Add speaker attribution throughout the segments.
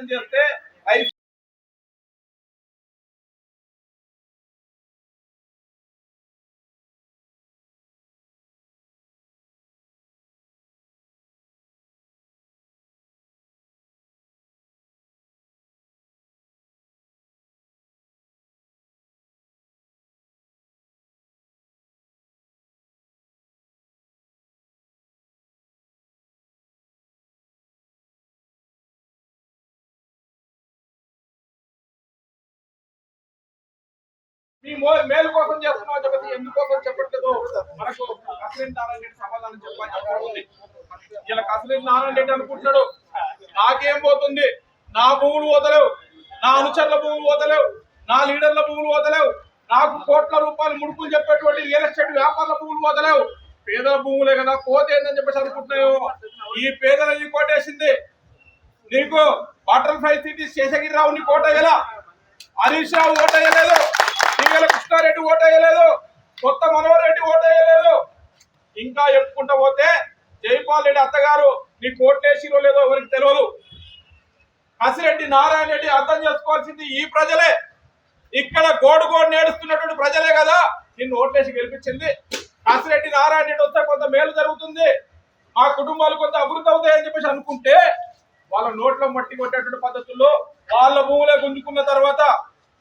Speaker 1: ప్రయత్నం చేస్తే మీ మేలు కోసం చేస్తున్నావు చెప్పి ఎందుకోసం చెప్పట్లేదు? మనకు అసలేని నారాయణ రెడ్డి సమాధానం చెప్పాలి ఇలా అసలేని నారాయణ రెడ్డి అనుకుంటున్నాడు. నాకేం పోతుంది? నా భూములు పోతలేవు నా అనుచరుల భూములు పోతలేవు నా లీడర్ల భూములు పోతలేవు నాకు కోట్ల రూపాయలు ముడుపులు చెప్పేటువంటి రియల్ ఎస్టేట్ వ్యాపారుల భూములు పోతలేవు పేదల భూములే కదా. కోత ఏందని చెప్పేసి అనుకుంటున్నాయో ఈ పేదల ఈ కోటేసింది నీకు వాటర్ ఫైవ్ సిటీ శేషగిరిరావు నీ కోట ఎలా హరీష్ రావు కోట వేయలేదు టీవీల కృష్ణారెడ్డి ఓటేయలేదు. కొత్త మనోహర్ రెడ్డి ఓటు ఇంకా చెప్పుకుంటా పోతే జైపాల్ రెడ్డి అత్తగారు నీ కోట్లేసిరో లేదో ఎవరికి తెలియదు కసిరెడ్డి నారాయణ రెడ్డి అర్థం చేసుకోవాల్సింది ఈ ప్రజలే. ఇక్కడ గోడు గోడు నేడుస్తున్నటువంటి ప్రజలే కదా నిన్ను ఓట్లేసి గెలిపించింది. కసిరెడ్డి నారాయణ రెడ్డి వస్తే కొంత మేలు జరుగుతుంది. మా కుటుంబాలు కొంత అభివృద్ధి అవుతాయని చెప్పేసి అనుకుంటే వాళ్ళ నోట్లో మట్టి కొట్టేటువంటి పద్ధతుల్లో వాళ్ళ భూములే గుంజుకున్న తర్వాత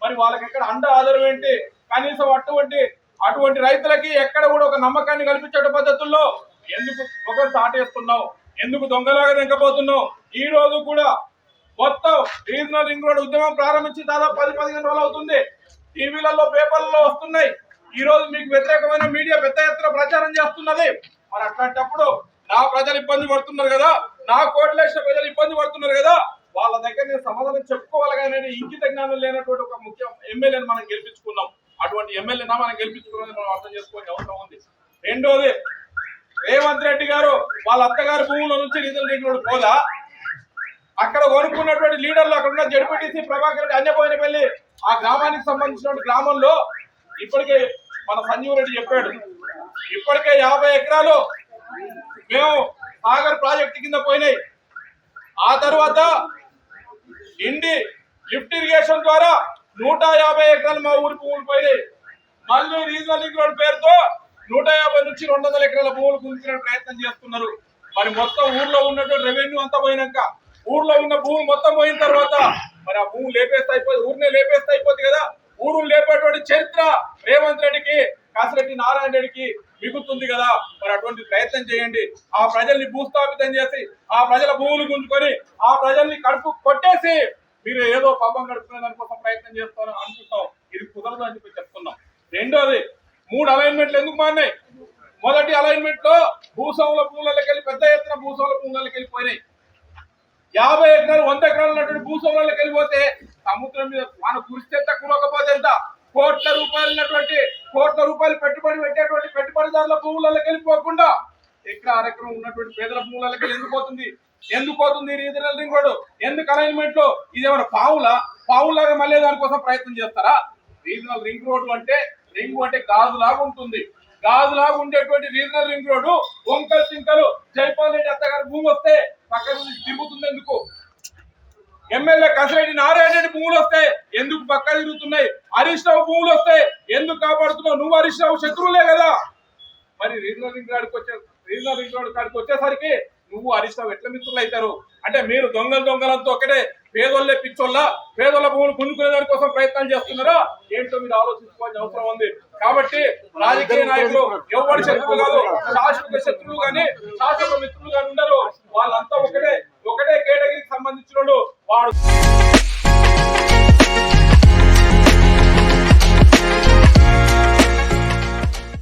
Speaker 1: మరి వాళ్ళకి ఎక్కడ అండ ఆధారం ఏంటి? కనీసం అటువంటి అటువంటి రైతులకి ఎక్కడ కూడా ఒక నమ్మకాన్ని కల్పించే పద్ధతుల్లో ఎందుకు ఒకరు సాటేస్తున్నావు ఎందుకు దొంగలాగా దింకపోతున్నావు ఈ రోజు కూడా మొత్తం రీజనల్ రింగ్ రోడ్ ఉద్యమం ప్రారంభించి దాదాపు పది పదిహేను రోజులు అవుతుంది. టీవీలలో పేపర్లలో వస్తున్నాయి. ఈ రోజు మీకు వ్యతిరేకమైన మీడియా పెద్ద ఎత్తున ప్రచారం చేస్తున్నది. మరి అట్లాంటప్పుడు నా ప్రజలు ఇబ్బంది పడుతున్నారు కదా? నా కోట్లేసిన ప్రజలు ఇబ్బంది పడుతున్నారు కదా? వాళ్ళ దగ్గర నేను సమాధానం చెప్పుకోవాలి కానీ ఇంకిత జ్ఞానం లేనటువంటి ఒక ముఖ్య ఎమ్మెల్యేని మనం గెలిపించుకున్నాం. అటువంటి ఎమ్మెల్యేనా మనం గెలిపించుకున్నది మనం అర్థం చేసుకోవాల్సిన అవసరం ఉంది? రెండోది రేవంత్ రెడ్డి గారు వాళ్ళ అత్తగారి భూముల నుంచి నిధులు రింగ్ పోదా? అక్కడ కొనుక్కున్నటువంటి లీడర్లు అక్కడ ఉన్న జడ్పీటీసీ ప్రభాకర్ రెడ్డి అన్యపోయిన వెళ్ళి ఆ గ్రామానికి సంబంధించిన గ్రామంలో ఇప్పటికే మన సంజీవ్ రెడ్డి చెప్పాడు. ఇప్పటికే యాభై ఎకరాలు మేము సాగర్ ప్రాజెక్ట్ కింద పోయినాయి. ఆ తర్వాత ఇండి లిఫ్ట్ ఇరిగేషన్ ద్వారా నూట యాభై ఎకరాలు మా ఊరి భూములు పోయినాయి. మళ్ళీ రీజనల్ లింక్ రోడ్ పేరుతో నూట యాభై నుంచి రెండు వందల ఎకరాల భూములు గుంజుకునే ప్రయత్నం చేస్తున్నారు. మరి మొత్తం ఊర్లో ఉన్నటువంటి రెవెన్యూ అంతా పోయినాక ఊర్లో ఉన్న భూమి మొత్తం పోయిన తర్వాత మరి ఆ భూమి లేపేస్తే అయిపోతుంది ఊరినే లేపేస్తే అయిపోతుంది కదా. ఊరు లేపేటువంటి చరిత్ర రేవంత్ రెడ్డికి కాసిరెడ్డి నారాయణ రెడ్డికి మిగుతుంది కదా? మరి అటువంటి ప్రయత్నం చేయండి. ఆ ప్రజల్ని భూస్థాపితం చేసి ఆ ప్రజల భూములు గుంజుకొని ఆ ప్రజల్ని కడుపు కొట్టేసి మీరు ఏదో పాపం గడుపుకునే దానికోసం ప్రయత్నం చేస్తారని అనుకుంటాం. ఇది కుదరదు అని చెప్పి చెప్తున్నాం. రెండోది మూడు అలైన్మెంట్లు ఎందుకు మారినాయి? మొదటి అలైన్మెంట్లో భూస్వాముల భూములకి వెళ్ళి పెద్ద ఎత్తున భూస్వాముల భూములకి వెళ్ళిపోయినాయి యాభై ఎకరాలు వంద ఎకరాలు ఉన్నటువంటి భూస్వాములకి వెళ్ళిపోతే సముద్రం మీద మన కురిస్తే ఎంత కురకపోతే ఎంత? కోట్ల రూపాయలు ఉన్నటువంటి కోట్ల రూపాయలు పెట్టుబడి పెట్టేటువంటి పెట్టుబడిదారుల భూములకి వెళ్ళిపోకుండా ఎక్కడ అరెకరం ఉన్నటువంటి పేదల భూములకి ఎందుకు పోతుంది? ఎందుకు పోతుంది రీజనల్ రింగ్ రోడ్ ఎందుకు అలైన్మెంట్లో? ఇదేమైనా పావుల? పావులాగా మళ్ళీ దానికోసం ప్రయత్నం చేస్తారా? రీజనల్ రింగ్ రోడ్ అంటే రింగ్ అంటే గాజు లాగా ఉంటుంది. గాజు లాగా ఉండేటువంటి రీజనల్ రింగ్ రోడ్ వంకలు చింకలు జైపాల్ రెడ్డి అత్తగారి భూమి వస్తే పక్కన నుంచి తిరుగుతుంది ఎందుకు? ఎమ్మెల్యే కసిరెడ్డి నారాయణ రెడ్డి భూములు వస్తే ఎందుకు పక్క తిరుగుతున్నాయి? హరీష్ రావు భూములు వస్తే ఎందుకు కాపాడుతున్నావు? నువ్వు హరీష్ రావు శత్రువులే కదా. మరి రీజనల్ రింగ్ కాడికి వచ్చే రీజనల్ రింగ్ రోడ్ కాడికి వచ్చేసరికి నువ్వు హరీష్ రావు ఎట్లా మిత్రులు అవుతారు? అంటే మీరు దొంగలు దొంగలంతా ఒకటే పేదోళ్ళే పిచ్చోళ్ళ? పేదోళ్ళ భూములు గుంజుకునే దాని కోసం ప్రయత్నం చేస్తున్నారా? ఏంటో మీరు ఆలోచించుకోవాల్సిన అవసరం ఉంది. కాబట్టి రాజకీయ నాయకులు ఎవరి శత్రువు కాదు శాశ్వత శత్రువులు కానీ శాశ్వత మిత్రులు కానీ ఉండరు. వాళ్ళంతా ఒకటే ఒకటే కేటగిరీకి సంబంధించిన bottle.